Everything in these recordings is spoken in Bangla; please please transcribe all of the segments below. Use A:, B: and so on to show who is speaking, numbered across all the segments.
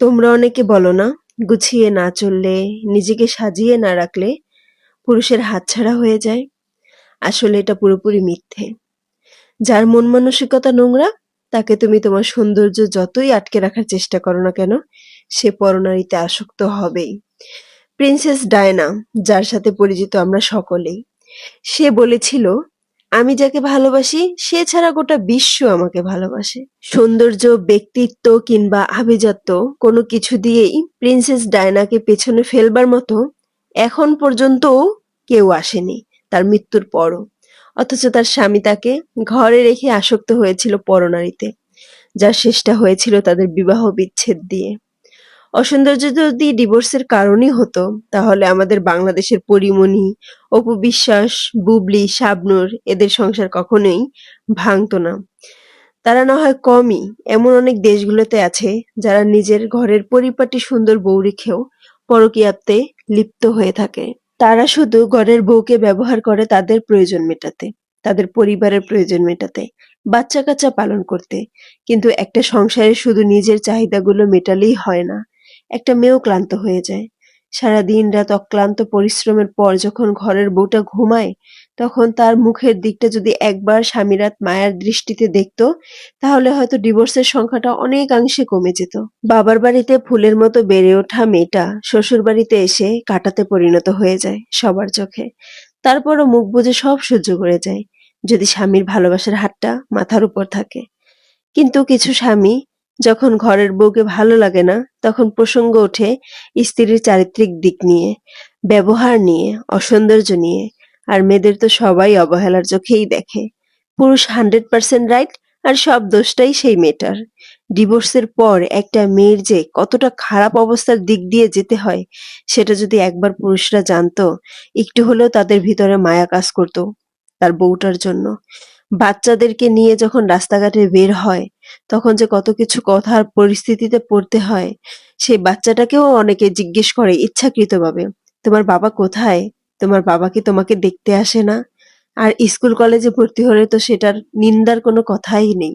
A: তোমরা অনেকে বলো না, গুছিয়ে না চললে, নিজেকে সাজিয়ে না রাখলে পুরুষের হাতছাড়া হয়ে যায়। আসলে এটা পুরোপুরি মিথ্যে। যার মন মানসিকতা নোংরা, তাকে তুমি তোমার সৌন্দর্য যতই আটকে রাখার চেষ্টা করো না কেন, সে পরনারীতে আসক্ত হবেই। প্রিন্সেস ডায়না, যার সাথে পরিচিত আমরা সকলেই, সে বলেছিল আমি যাকে ভালোবাসি, সে ছাড়া গোটা বিশ্ব আমাকে ভালোবাসে। সৌন্দর্য, ব্যক্তিত্ব কিংবা আভিজাত্য কোনো কিছু দিয়েই প্রিন্সেস ডায়নাকে পেছনে ফেলবার মতো এখন পর্যন্ত কেউ আসেনি তার মৃত্যুর পরও। অথচ তার স্বামী তাকে ঘরে রেখে আসক্ত হয়েছিল পরনারীতে, যার শেষটা হয়েছিল তাদের বিবাহ বিচ্ছেদ দিয়ে। অসৌন্দর্য যদি ডিভোর্সের কারণই হতো। তাহলে আমাদের বাংলাদেশের পরিমণি, অপু বিশ্বাস, বুবলি, শাবনূর এদের সংসার কখনোই ভাঙতো না। তারা না হয় কমই। এমন অনেক দেশগুলোতে আছে যারা নিজের ঘরের পরিপাটি সুন্দর বউ রেখেও পরকীয়াতে লিপ্ত হয়ে থাকে। তারা শুধু ঘরের বউকে ব্যবহার করে তাদের প্রয়োজন মেটাতে, তাদের পরিবারের প্রয়োজন মেটাতে বাচ্চা কাচ্চা পালন করতে। কিন্তু একটা সংসারে শুধু নিজের চাহিদাগুলো মেটালেই হয় না। একটা মেয়েও ক্লান্ত হয়ে যায়। সারা দিন রাত অক্লান্ত পরিশ্রমের পর যখন ঘরের বউটা ঘুমায়, তখন তার মুখের দিকটা যদি একবার স্বামীরাত মায়ার দৃষ্টিতে দেখতো, তাহলে হয়তো ডিভোর্সের সংখ্যাটা অনেকাংশে কমে যেত। বাবার বাড়িতে ফুলের মতো বেড়ে ওঠা মেয়েটা শ্বশুর বাড়িতে এসে কাটাতে পরিণত হয়ে যায় সবার চোখে। তারপরও মুখ বুজে সব সহ্য করে যায়, যদি স্বামীর ভালোবাসার হাতটা মাথার উপর থাকে। কিন্তু কিছু স্বামী যখন ঘরের বউকে ভালো লাগে না, তখন প্রসঙ্গ ওঠে স্ত্রীর চারিত্রিক দিক নিয়ে, ব্যবহার নিয়ে, অসৌন্দর্য নিয়ে। আর মেয়েদের তো সবাই অবহেলার চোখেই দেখে। পুরুষ হান্ড্রেড পার্সেন্ট রাইট আর সব দোষটাই সেই মেয়েটার। ডিভোর্সের পর একটা মেয়ের যে কতটা খারাপ অবস্থার দিক দিয়ে যেতে হয়, সেটা যদি একবার পুরুষরা জানতো, একটু হলেও তাদের ভিতরে মায়া কাজ করতো তার বউটার জন্য। বাচ্চাদেরকে নিয়ে যখন রাস্তাঘাটে বের হয়, তখন যে কত কিছু কথার পরিস্থিতিতে পড়তে হয়, সেই বাচ্চাটাকেও অনেকে জিজ্ঞেস করে ইচ্ছাকৃতভাবে, তোমার বাবা কোথায়? তোমার বাবা কি তোমাকে দেখতে আসে না? আর স্কুল কলেজে ভর্তি হলে তো সেটার নিন্দার কোনো কথাই নেই।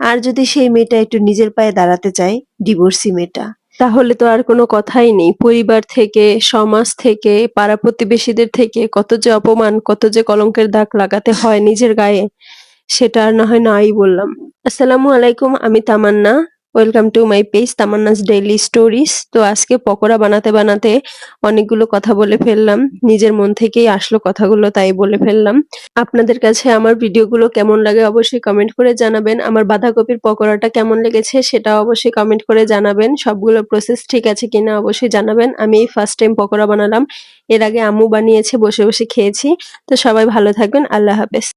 A: আর যদি সেই মেয়েটা একটু নিজের পায়ে দাঁড়াতে চায়, ডিভোর্সি মেয়েটা তাহলে তো আর কোনো কথাই নেই। পরিবার থেকে, সমাজ থেকে, পাড়া প্রতিবেশীদের থেকে কত যে অপমান, কত যে কলঙ্কের দাগ লাগাতে হয় নিজের গায়ে, সেটা আর না হয় নাই বললাম। আসসালামু আলাইকুম, আমি Tamanna. Welcome to my page Tamanna's daily stories তো আজকে পকোড়া বানাতে বানাতে অনেকগুলো কথা বলে ফেললাম। নিজের মন থেকেই আসলো কথাগুলো, তাই বলে ফেললাম। আপনাদের কাছে আমার ভিডিওগুলো কেমন লাগে অবশ্যই কমেন্ট করে জানাবেন। আমার বাঁধাকপির পকোড়াটা কেমন লেগেছে সেটা অবশ্যই কমেন্ট করে জানাবেন। সবগুলো প্রসেস ঠিক আছে কিনা অবশ্যই জানাবেন। আমি এই ফার্স্ট টাইম পকোড়া বানালাম। এর আগে আম্মু বানিয়েছে, বসে বসে খেয়েছি। তো সবাই ভালো থাকবেন। আল্লাহ হাফেজ।